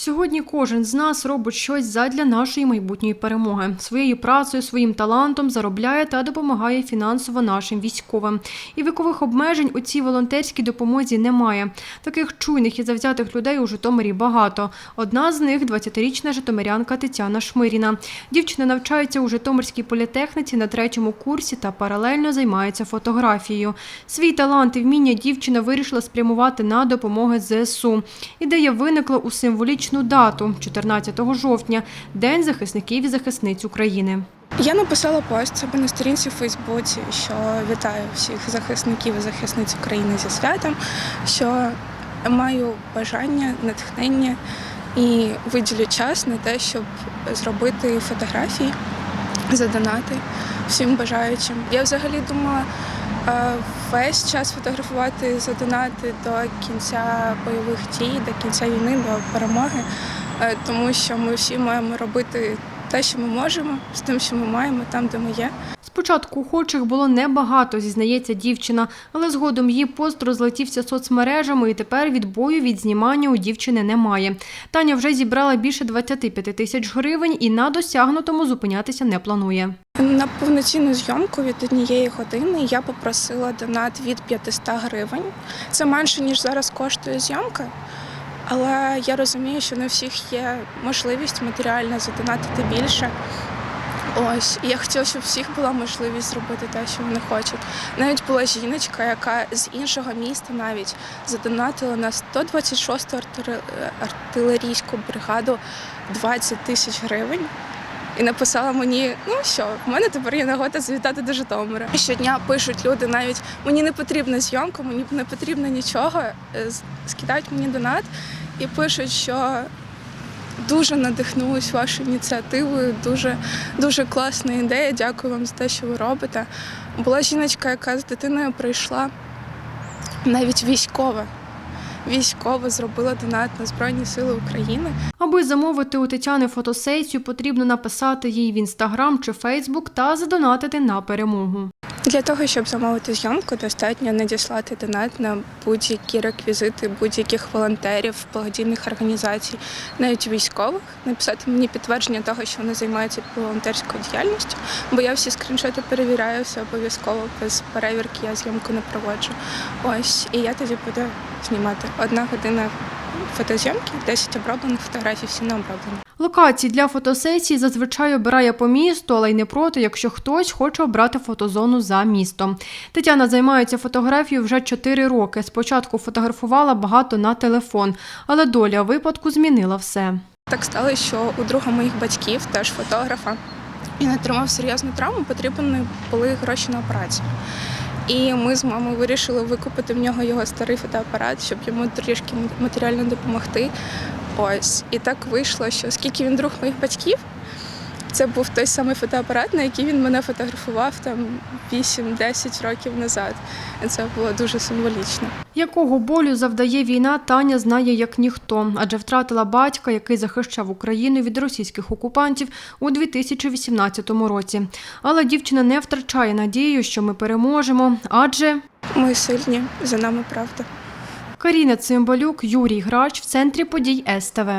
Сьогодні кожен з нас робить щось задля нашої майбутньої перемоги. Своєю працею, своїм талантом заробляє та допомагає фінансово нашим військовим. І вікових обмежень у цій волонтерській допомозі немає. Таких чуйних і завзятих людей у Житомирі багато. Одна з них – 20-річна житомирянка Тетяна Шмиріна. Дівчина навчається у Житомирській політехніці на третьому курсі та паралельно займається фотографією. Свій талант і вміння дівчина вирішила спрямувати на допомоги ЗСУ. Ідея виникла у символічну дату – 14 жовтня – День захисників і захисниць України. Я написала пост себе на сторінці в Фейсбуці, що вітаю всіх захисників і захисниць України зі святом, що маю бажання, натхнення і виділю час на те, щоб зробити фотографії, задонати всім бажаючим. Я взагалі думала весь час фотографувати, задонати до кінця бойових дій, до кінця війни, до перемоги, е, тому що ми всі маємо робити те, що ми можемо, з тим, що ми маємо, там, де ми є. Спочатку охочих було небагато, зізнається дівчина, але згодом її пост розлетівся соцмережами і тепер відбою від знімання у дівчини немає. Таня вже зібрала більше 25 тисяч гривень і на досягнутому зупинятися не планує. На повноцінну зйомку від однієї години я попросила донат від 500 гривень. Це менше, ніж зараз коштує зйомка. Але я розумію, що не всіх є можливість матеріально задонатити більше. Ось, і я хотіла, щоб всіх була можливість зробити те, що вони хочуть. Навіть була жіночка, яка з іншого міста навіть задонатила на 126-ту артиле- артилерійську бригаду 20 тисяч гривень. І написала мені, ну що, в мене тепер є нагода завітати до Житомира. Щодня пишуть люди навіть мені не потрібна зйомка, мені не потрібно нічого. е, Скидають мені донат і пишуть, що дуже надихнулась вашою ініціативою, дуже, дуже класна ідея. Дякую вам за те, що ви робите. Була жіночка, яка з дитиною прийшла, навіть військова. Військова зробила донат на Збройні Сили України. Аби замовити у Тетяни фотосесію, потрібно написати їй в інстаграм чи Фейсбук та задонатити на перемогу. Для того, щоб замовити зйомку, достатньо надіслати донат на будь-які реквізити будь-яких волонтерів, благодійних організацій, навіть військових, написати мені підтвердження того, що вони займаються волонтерською діяльністю, бо я всі скріншоти перевіряю, все обов'язково без перевірки я зйомку не проводжу. Ось, і я тоді буду знімати. Одна година фотозйомки, 10 оброблених фотографій, всі не оброблені. Локації для фотосесії зазвичай обирає по місту, але й не проти, якщо хтось хоче обрати фотозону за містом. Тетяна займається фотографією вже 4 роки. Спочатку фотографувала багато на телефон, але доля випадку змінила все. Так сталося, що у друга моїх батьків, теж фотографа, він отримав серйозну травму, потрібні були гроші на операцію. І ми з мамою вирішили викупити в нього його старий фотоапарат, щоб йому трішки матеріально допомогти. Ось. І так вийшло, що оскільки він друг моїх батьків, це був той самий фотоапарат, на який він мене фотографував там 8-10 років назад. І це було дуже символічно. Якого болю завдає війна, Таня знає як ніхто, адже втратила батька, який захищав Україну від російських окупантів у 2018 році. Але дівчина не втрачає надію, що ми переможемо, адже Ми сильні, за нами правда. Каріна Цимбалюк, Юрій Грач в центрі подій СТВ.